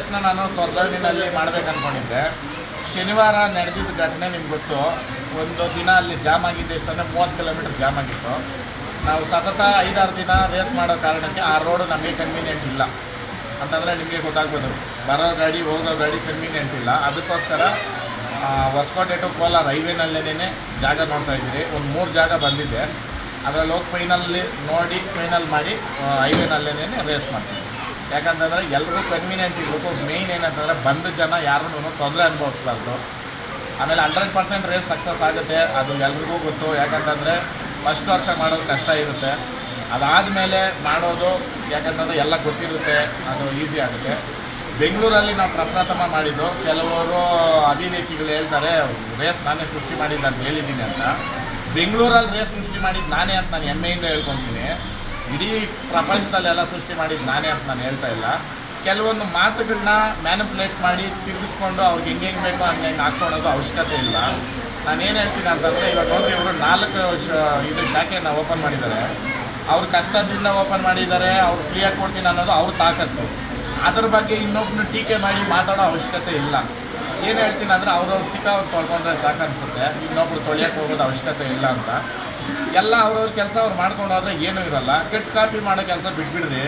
ರೇಸ್ನ ನಾನು ತೊರ್ದಳ್ಳಿನಲ್ಲಿ ಮಾಡ್ಬೇಕು ಅಂದ್ಕೊಂಡಿದ್ದೆ ಶನಿವಾರ ನಡೆದಿದ್ದ ಘಟನೆ ನಿಮ್ಗೆ ಗೊತ್ತು. ಒಂದು ದಿನ ಅಲ್ಲಿ ಜಾಮ್ ಆಗಿದ್ದು ಎಷ್ಟಂದರೆ ಮೂವತ್ತು ಕಿಲೋಮೀಟರ್ ಜಾಮ್ ಆಗಿತ್ತು. ನಾವು ಸತತ ಐದಾರು ದಿನ ರೇಸ್ ಮಾಡೋ ಕಾರಣಕ್ಕೆ ಆ ರೋಡು ನಮಗೆ ಕನ್ವೀನಿಯೆಂಟ್ ಇಲ್ಲ. ಅಂತಂದರೆ ನಿಮಗೆ ಗೊತ್ತಾಗ್ಬೋದು. ಬರೋ ಗಾಡಿ, ಹೋಗೋ ಗಾಡಿ ಕನ್ವೀನಿಯೆಂಟ್ ಇಲ್ಲ. ಅದಕ್ಕೋಸ್ಕರ ಹೊಸಕೋಟೆ ಟು ಕೋಲಾರ ಹೈವೇನಲ್ಲೇನೇ ಜಾಗ ನೋಡ್ತಾ ಇದ್ದೀರಿ. ಒಂದು ಮೂರು ಜಾಗ ಬಂದಿದೆ. ಅದರಲ್ಲಿ ಹೋಗಿ ಫೈನಲ್ಲಿ ನೋಡಿ ಫೈನಲ್ ಮಾಡಿ ಹೈವೇನಲ್ಲೇನೇ ರೇಸ್ ಮಾಡ್ತೀವಿ. ಯಾಕಂತಂದರೆ ಎಲ್ಲರೂ ಕನ್ವೀನಿಯೆಂಟ್ ಇರಬೇಕು. ಮೇಯ್ನ್ ಏನಂತಂದರೆ ಬಂದ ಜನ ಯಾರನ್ನೂ ತೊಂದರೆ ಅನುಭವಿಸ್ಬಾರ್ದು. ಆಮೇಲೆ ಹಂಡ್ರೆಡ್ ಪರ್ಸೆಂಟ್ ರೇಸ್ ಸಕ್ಸಸ್ ಆಗುತ್ತೆ. ಅದು ಎಲ್ರಿಗೂ ಗೊತ್ತು. ಯಾಕಂತಂದರೆ ಫಸ್ಟ್ ವರ್ಷ ಮಾಡೋದು ಕಷ್ಟ ಇರುತ್ತೆ. ಅದಾದಮೇಲೆ ಮಾಡೋದು ಯಾಕಂತಂದರೆ ಎಲ್ಲ ಗೊತ್ತಿರುತ್ತೆ. ಅದು ಈಸಿ ಆಗುತ್ತೆ. ಬೆಂಗಳೂರಲ್ಲಿ ನಾವು ಪ್ರಪ್ರಥಮ ಮಾಡಿದ್ದು, ಕೆಲವರು ಅಭಿನೇತಿಗಳು ಹೇಳ್ತಾರೆ ರೇಸ್ ನಾನೇ ಸೃಷ್ಟಿ ಮಾಡಿದ್ದು ಅಂತ ಹೇಳಿದ್ದೀನಿ ಅಂತ. ಬೆಂಗಳೂರಲ್ಲಿ ರೇಸ್ ಸೃಷ್ಟಿ ಮಾಡಿದ್ದು ನಾನೇ ಅಂತ ನಾನು ಹೆಮ್ಮೆಯಿಂದ ಹೇಳ್ಕೊತೀನಿ. ಇಡೀ ಪ್ರಪಂಚದಲ್ಲೆಲ್ಲ ಸೃಷ್ಟಿ ಮಾಡಿದ್ದು ನಾನೇ ಅಂತ ನಾನು ಹೇಳ್ತಾ ಇಲ್ಲ. ಕೆಲವೊಂದು ಮಾತುಗಳನ್ನ ಮ್ಯಾನಿಪುಲೇಟ್ ಮಾಡಿ ತಿರುಗಿಸ್ಕೊಂಡು ಅವ್ರಿಗೆ ಹೆಂಗೆ ಬೇಕೋ ಹಂಗೆ ಹೆಂಗೆ ಹಾಕ್ಕೊಳೋದು ಅವಶ್ಯಕತೆ ಇಲ್ಲ. ನಾನು ಏನು ಹೇಳ್ತೀನಿ ಅಂತಂದರೆ, ಇವಾಗ ನೋಡ್ರಿ, ಇವರು ನಾಲ್ಕು ಶ ಇದು ಶಾಖೆಯನ್ನು ಓಪನ್ ಮಾಡಿದ್ದಾರೆ. ಅವ್ರ ಕಷ್ಟದಿಂದ ಓಪನ್ ಮಾಡಿದ್ದಾರೆ, ಅವ್ರು ಫ್ರೀಯಾಗಿ ಕೊಡ್ತೀನಿ ಅನ್ನೋದು ಅವ್ರ ತಾಕತ್ತು. ಅದ್ರ ಬಗ್ಗೆ ಇನ್ನೊಬ್ಬನು ಟೀಕೆ ಮಾಡಿ ಮಾತಾಡೋ ಅವಶ್ಯಕತೆ ಇಲ್ಲ. ಏನು ಹೇಳ್ತೀನಿ ಅಂದರೆ, ಅವ್ರವ್ರ ತಿಕ್ಕ ಅವ್ರು ತೊಳ್ಕೊಂಡ್ರೆ ಸಾಕು ಅನಿಸುತ್ತೆ ಇನ್ನೊಬ್ರು ತೊಳೆಯೋಕೆ ಹೋಗೋದು ಅವಶ್ಯಕತೆ ಇಲ್ಲ ಅಂತ. ಎಲ್ಲ ಅವ್ರವ್ರ ಕೆಲಸ ಅವ್ರು ಮಾಡ್ಕೊಂಡು ಹೋದ್ರೆ ಏನೂ ಇರಲ್ಲ. ಕೆಟ್ಟ ಕಾಪಿ ಮಾಡೋ ಕೆಲಸ ಬಿಟ್ಬಿಡ್ರಿ.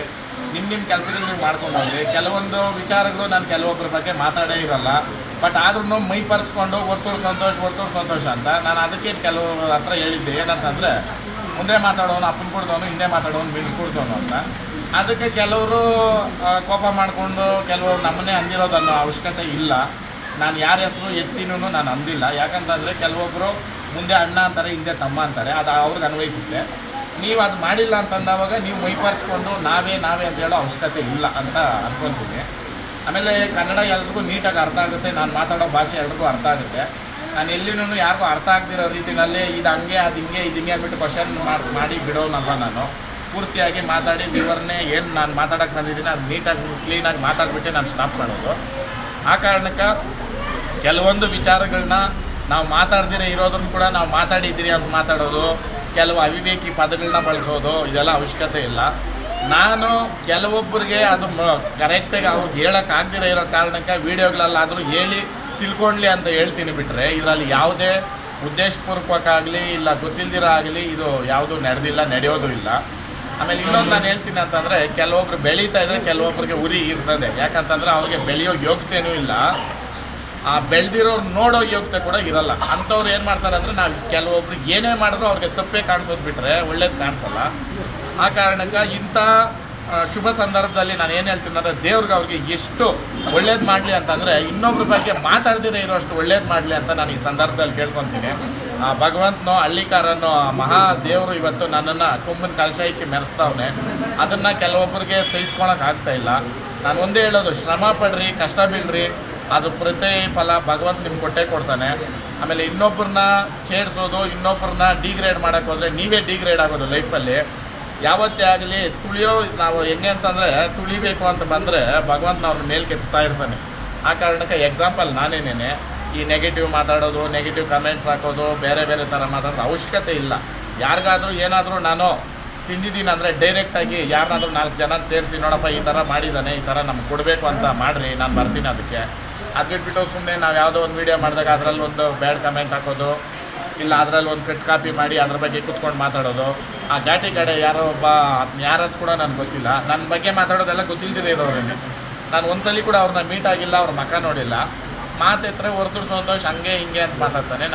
ನಿಮ್ಮ ನಿಮ್ಮ ಕೆಲಸಗಳು ನೀವು ಮಾಡ್ಕೊಂಡು ಕೆಲವೊಂದು ವಿಚಾರಗಳು ನಾನು ಕೆಲವೊಬ್ಬರ ಬಗ್ಗೆ ಮಾತಾಡೇ ಇರಲ್ಲ. ಬಟ್ ಆದ್ರೂ ಮೈ ಪರ್ಚ್ಕೊಂಡು ಒತ್ತೂರು ಸಂತೋಷ ಒತ್ತೂರು ಸಂತೋಷ ಅಂತ ನಾನು ಅದಕ್ಕೆ ಕೆಲವು ಹತ್ರ ಹೇಳಿದ್ದೆ. ಏನಂತಂದರೆ, ಮುಂದೆ ಮಾತಾಡೋನು, ಅಪ್ಪನ ಕೊಡ್ತವನು ಹಿಂದೆ ಮಾತಾಡೋನು ಬಿಟ್ಟು ಕೊಡ್ತವನು ಅಂತ. ಅದಕ್ಕೆ ಕೆಲವರು ಕೋಪ ಮಾಡಿಕೊಂಡು ಕೆಲವರು ನಮ್ಮನ್ನೇ ಅಂದಿರೋದು ಅನ್ನೋ ಅವಶ್ಯಕತೆ ಇಲ್ಲ. ನಾನು ಯಾರ ಹೆಸರು ಎತ್ತಿನೂ ನಾನು ಅಂದಿಲ್ಲ. ಯಾಕಂತಂದರೆ ಕೆಲವೊಬ್ಬರು ಮುಂದೆ ಅಣ್ಣ ಅಂತಾರೆ, ಹಿಂದೆ ತಮ್ಮ ಅಂತಾರೆ, ಅದು ಅವ್ರಿಗೆ ಅನ್ವಯಿಸುತ್ತೆ. ನೀವು ಅದು ಮಾಡಿಲ್ಲ ಅಂತಂದವಾಗ ನೀವು ಮೈಪರ್ಚ್ಕೊಂಡು ನಾವೇ ನಾವೇ ಅಂತ ಹೇಳೋ ಅವಶ್ಯಕತೆ ಇಲ್ಲ ಅಂತ ಅನ್ಕೊತೀನಿ. ಆಮೇಲೆ ಕನ್ನಡ ಎಲ್ರಿಗೂ ನೀಟಾಗಿ ಅರ್ಥ ಆಗುತ್ತೆ, ನಾನು ಮಾತಾಡೋ ಭಾಷೆ ಎಲ್ರಿಗೂ ಅರ್ಥ ಆಗುತ್ತೆ. ನಾನು ಎಲ್ಲಿನೂ ಯಾರಿಗೂ ಅರ್ಥ ಆಗ್ದಿರೋ ರೀತಿಯಲ್ಲಿ ಇದು ಹಂಗೆ, ಅದು ಹಿಂಗೆ, ಇದು ಹಿಂಗೆ ಅಂದ್ಬಿಟ್ಟು ಕ್ವಶನ್ ಮಾಡಿ ಮಾಡಿ ಬಿಡೋನಲ್ಲ ನಾನು. ಪೂರ್ತಿಯಾಗಿ ಮಾತಾಡಿ ವಿವರಣೆ ಏನು ನಾನು ಮಾತಾಡೋಕೆ ಬಂದಿದ್ದೀನಿ, ಅದು ನೀಟಾಗಿ, ಕ್ಲೀನಾಗಿ ಮಾತಾಡಿಬಿಟ್ಟು ನಾನು ಸ್ಟಾಪ್ ಮಾಡೋದು. ಆ ಕಾರಣಕ್ಕೆ ಕೆಲವೊಂದು ವಿಚಾರಗಳನ್ನ ನಾವು ಮಾತಾಡ್ದಿರ ಇರೋದನ್ನು ಕೂಡ ನಾವು ಮಾತಾಡಿದ್ದೀರಿ ಅಂತ ಮಾತಾಡೋದು, ಕೆಲವು ಅವಿವೇಕಿ ಪದಗಳನ್ನ ಬಳಸೋದು, ಇದೆಲ್ಲ ಅವಶ್ಯಕತೆ ಇಲ್ಲ. ನಾನು ಕೆಲವೊಬ್ಬರಿಗೆ ಅದು ಕರೆಕ್ಟಾಗಿ ಅವ್ರಿಗೆ ಹೇಳೋಕ್ಕಾಗ್ದಿರ ಇರೋ ಕಾರಣಕ್ಕೆ ವೀಡಿಯೋಗಳಲ್ಲಾದರೂ ಹೇಳಿ ತಿಳ್ಕೊಳ್ಳಿ ಅಂತ ಹೇಳ್ತೀನಿ ಬಿಟ್ಟರೆ ಇದರಲ್ಲಿ ಯಾವುದೇ ಉದ್ದೇಶಪೂರ್ವಕವಾಗಲಿ ಇಲ್ಲ ಗೊತ್ತಿಲ್ದಿರ ಆಗಲಿ ಇದು ಯಾವುದೂ ನಡೆದಿಲ್ಲ, ನಡೆಯೋದು ಇಲ್ಲ. ಆಮೇಲೆ ಇನ್ನೊಂದು ನಾನು ಹೇಳ್ತೀನಿ ಅಂತಂದರೆ, ಕೆಲವೊಬ್ರು ಬೆಳೀತಾ ಇದ್ದರೆ ಕೆಲವೊಬ್ರಿಗೆ ಉರಿ ಇರ್ತದೆ. ಯಾಕಂತಂದರೆ ಅವ್ರಿಗೆ ಬೆಳೆಯೋ ಯೋಗ್ಯತೆಯೂ ಇಲ್ಲ. ಆ ಬೆಳೆದಿರೋರು ನೋಡೋ ಯೋಗ್ಯತೆ ಕೂಡ ಇರಲ್ಲ. ಅಂಥವ್ರು ಏನು ಮಾಡ್ತಾರೆ ಅಂದರೆ ನಾವು ಕೆಲವೊಬ್ರು ಏನೇ ಮಾಡಿದ್ರು ಅವ್ರಿಗೆ ತಪ್ಪೇ ಕಾಣಿಸೋದು ಬಿಟ್ಟರೆ ಒಳ್ಳೇದು ಕಾಣಿಸಲ್ಲ. ಆ ಕಾರಣಕ್ಕೆ ಇಂಥ ಶುಭ ಸಂದರ್ಭದಲ್ಲಿ ನಾನು ಏನು ಹೇಳ್ತೀನಿ ಅಂದರೆ ದೇವ್ರಿಗೆ ಅವ್ರಿಗೆ ಎಷ್ಟು ಒಳ್ಳೇದು ಮಾಡಲಿ ಅಂತಂದರೆ ಇನ್ನೊಬ್ರ ಬಗ್ಗೆ ಮಾತಾಡ್ದಿರೇ ಇರೋಷ್ಟು ಒಳ್ಳೇದು ಮಾಡಲಿ ಅಂತ ನಾನು ಈ ಸಂದರ್ಭದಲ್ಲಿ ಕೇಳ್ಕೊತೀನಿ. ಆ ಭಗವಂತನೋ, ಹಳ್ಳಿಕಾರನೋ ಮಹಾ ದೇವರು ಇವತ್ತು ನನ್ನನ್ನು ಕುಂಬನ ಕಲಶಾಯಿಕೆ ಮೆರೆಸ್ತಾವನೆ. ಅದನ್ನು ಕೆಲವೊಬ್ಬರಿಗೆ ಸಹಿಸ್ಕೊಳಕ್ಕೆ ಇಲ್ಲ. ನಾನು ಒಂದೇ ಹೇಳೋದು, ಶ್ರಮ ಪಡ್ರಿ, ಕಷ್ಟ ಬೀಳ್ರಿ ಅದು ಪ್ರತಿಫಲ ಭಗವಂತ ನಿಮ್ಗೆ ಕೊಟ್ಟೇ ಕೊಡ್ತಾನೆ. ಆಮೇಲೆ ಇನ್ನೊಬ್ಬರನ್ನ ಸೇರಿಸೋದು ಇನ್ನೊಬ್ಬರನ್ನ ಡಿಗ್ರೇಡ್ ಮಾಡೋಕ್ಕೆ ಹೋದರೆ ನೀವೇ ಡಿಗ್ರೇಡ್ ಆಗೋದು ಲೈಫಲ್ಲಿ ಯಾವತ್ತೇ ಆಗಲಿ ತುಳಿಯೋ ನಾವು ಹೆಂಗೆ ಅಂತಂದರೆ ತುಳಿಬೇಕು ಅಂತ ಬಂದರೆ ಭಗವಂತ ಅವ್ರನ್ನ ಮೇಲೆ ಕೆತ್ತಾ ಇರ್ತಾನೆ ಆ ಕಾರಣಕ್ಕೆ ಎಕ್ಸಾಂಪಲ್ ನಾನೇನೇನೆ, ಈ ನೆಗೆಟಿವ್ ಮಾತಾಡೋದು ನೆಗೆಟಿವ್ ಕಮೆಂಟ್ಸ್ ಹಾಕೋದು, ಬೇರೆ ಬೇರೆ ಥರ ಮಾತಾಡೋದು ಅವಶ್ಯಕತೆ ಇಲ್ಲ. ಯಾರಿಗಾದರೂ ಏನಾದರೂ ನಾನು ತಿಂದಿದ್ದೀನಿ ಅಂದರೆ ಡೈರೆಕ್ಟಾಗಿ ಯಾರನ್ನಾದ್ರೂ ನಾಲ್ಕು ಜನ ಸೇರಿಸಿ ನೋಡಪ್ಪ ಈ ಥರ ಮಾಡಿದ್ದಾನೆ, ಈ ಥರ ನಮ್ಗೆ ಕೊಡಬೇಕು ಅಂತ ಮಾಡಿರಿ, ನಾನು ಬರ್ತೀನಿ ಅದಕ್ಕೆ. ಅದು ಸುಮ್ಮನೆ ನಾವು ಯಾವುದೋ ಒಂದು ವೀಡಿಯೋ ಮಾಡಿದಾಗ ಅದರಲ್ಲಿ ಒಂದು ಬ್ಯಾಡ್ ಕಮೆಂಟ್ ಹಾಕೋದು, ಇಲ್ಲ ಅದರಲ್ಲಿ ಒಂದು ಕಟ್ ಕಾಪಿ ಮಾಡಿ ಅದ್ರ ಬಗ್ಗೆ ಕೂತ್ಕೊಂಡು ಮಾತಾಡೋದು. ಆ ಘಾಟಿ ಕಡೆ ಯಾರೋ ಒಬ್ಬ ಯಾರದ್ದು ಕೂಡ ನನಗೆ ಗೊತ್ತಿಲ್ಲ. ನನ್ನ ಬಗ್ಗೆ ಮಾತಾಡೋದೆಲ್ಲ ಗೊತ್ತಿಲ್ದಿರ ಇರೋರೇನೆ. ನಾನು ಒಂದ್ಸಲಿ ಕೂಡ ಅವ್ರನ್ನ ಮೀಟ್ ಆಗಿಲ್ಲ, ಅವ್ರ ಮಕ್ಕ ನೋಡಿಲ್ಲ. ಮಾತೆತ್ತರೆ ಹೊರತು ಸಂತೋಷ್ ಹಂಗೆ ಹಿಂಗೆ ಅಂತ ಮಾತಾಡ್ತಾನೆ.